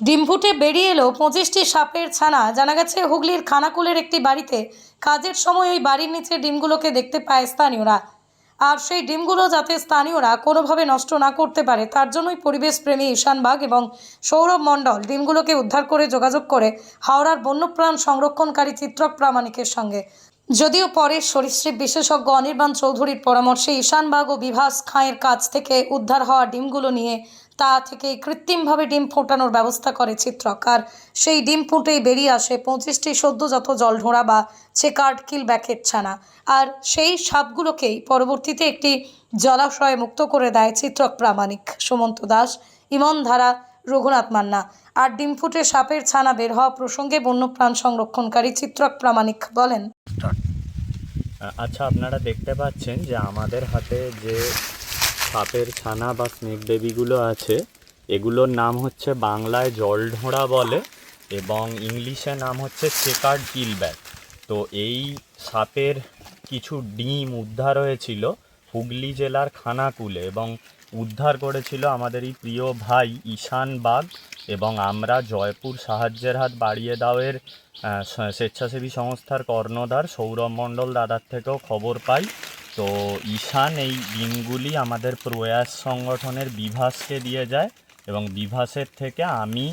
ডিম ফুটে বেরিয়ে এলো পঁচিশটি সাপের ছানা। জানা গেছে, হুগলির খানাকুলের একটি বাড়িতে কাজের সময় ওই বাড়ির নিচে ডিমগুলোকে দেখতে পায় স্থানীয়রা। আর সেই ডিমগুলো যাতে স্থানীয়রা কোনোভাবে নষ্ট না করতে পারে, তার জন্যই পরিবেশপ্রেমী ঈশান বাগ এবং সৌরভ মণ্ডল ডিমগুলোকে উদ্ধার করে যোগাযোগ করে হাওড়ার বন্যপ্রাণ সংরক্ষণকারী চিত্রক প্রামাণিকের সঙ্গে। যদিও পরে সরীসৃপ বিশেষজ্ঞ অনির্বাণ চৌধুরীর পরামর্শে ঈশানবাগ ও বিভাস খাঁয়ের কাছ থেকে উদ্ধার হওয়া ডিমগুলো নিয়ে তা থেকে কৃত্রিমভাবে ডিম ফোটানোর ব্যবস্থা করে চিত্রক। আর সেই ডিম ফুটেই বেরিয়ে আসে পঁচিশটি সদ্যজাত জলঢোড়া বা চেকার্ড কিল ব্যাকের ছানা। আর সেই সাপগুলোকেই পরবর্তীতে একটি জলাশয়ে মুক্ত করে দেয় চিত্রক প্রামাণিক। সুমন্ত দাস, ইমন ধারা রঘুনাথ মান্না আর ডিম ফুটে সাপের ছানা বের হওয়া প্রসঙ্গে বন্যপ্রাণ সংরক্ষণকারী চিত্রক প্রামাণিক বলেন। আচ্ছা আপনারা দেখতে পাচ্ছেন যে আমাদের হাতে যে সাপের ছানা বা স্নেক বেবিগুলো আছে, এগুলোর নাম হচ্ছে বাংলায় জলঢোঁড়া বলে এবং ইংলিশে নাম হচ্ছে চেকার্ড কিলব্যাক তো এই সাপের কিছু ডিম উদ্ধার হয়েছিল হুগলি জেলার খানাকুলে এবং উদ্ধার করেছিল আমাদের এই প্রিয় ভাই ঈশান বাগ এবং আমরা জয়পুর সাহায্যের হাত বাড়িয়ে দাওয়ের স্বেচ্ছাসেবী সংস্থার কর্ণধার সৌরভ মণ্ডল দাদার থেকেও খবর পাই। তো ঈশান, এই দিনগুলি আমাদের প্রয়াস সংগঠনের বিভাসকে দিয়ে যায় এবং বিভাসের থেকে আমি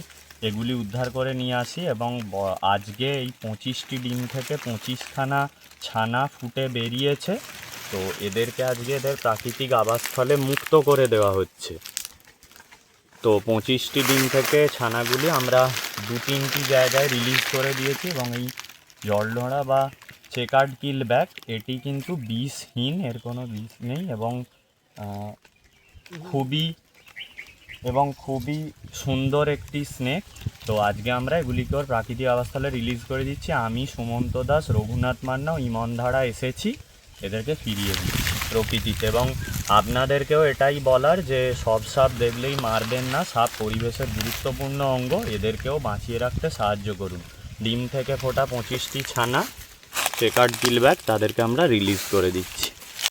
এগুলি উদ্ধার করে নিয়ে আসি এবং আজকে এই পঁচিশটি ডিম থেকে পঁচিশখানা ছানা ফুটে বেরিয়েছে। তো এদেরকে আজকে এদের প্রাকৃতিক আবাসস্থলে মুক্ত করে দেওয়া হচ্ছে। তো পঁচিশটি ডিম থেকে ছানাগুলি আমরা দু তিনটি জায়গায় রিলিজ করে দিয়েছি এবং এই জলঢোড়া বা চেকার্ড কিল ব্যাগ এটি কিন্তু বিষহীন, এর কোনো বিষ নেই এবং খুবই এবং খুবই সুন্দর একটি স্নেক তো আজকে আমরা এগুলিকে ওর প্রাকৃতিক আবাসস্থলে রিলিজ করে দিচ্ছি। আমি সুমন্ত দাস, রঘুনাথ মান্না ইমন ধারা এসেছি। এদেরকে ফিরিয়ে দিই, প্রকৃতিতে। এবং আপনাদেরকেও এটাই বলার যে, সব সাপ দেখলেই মারবেন না, সাপ পরিবেশের গুরুত্বপূর্ণ অঙ্গ, এদেরকেও বাঁচিয়ে রাখতে সাহায্য করুন। ডিম থেকে ফোটা পঁচিশটি ছানা চেকার ডিল ব্যাগ তাদেরকে আমরা রিলিজ করে দিচ্ছি।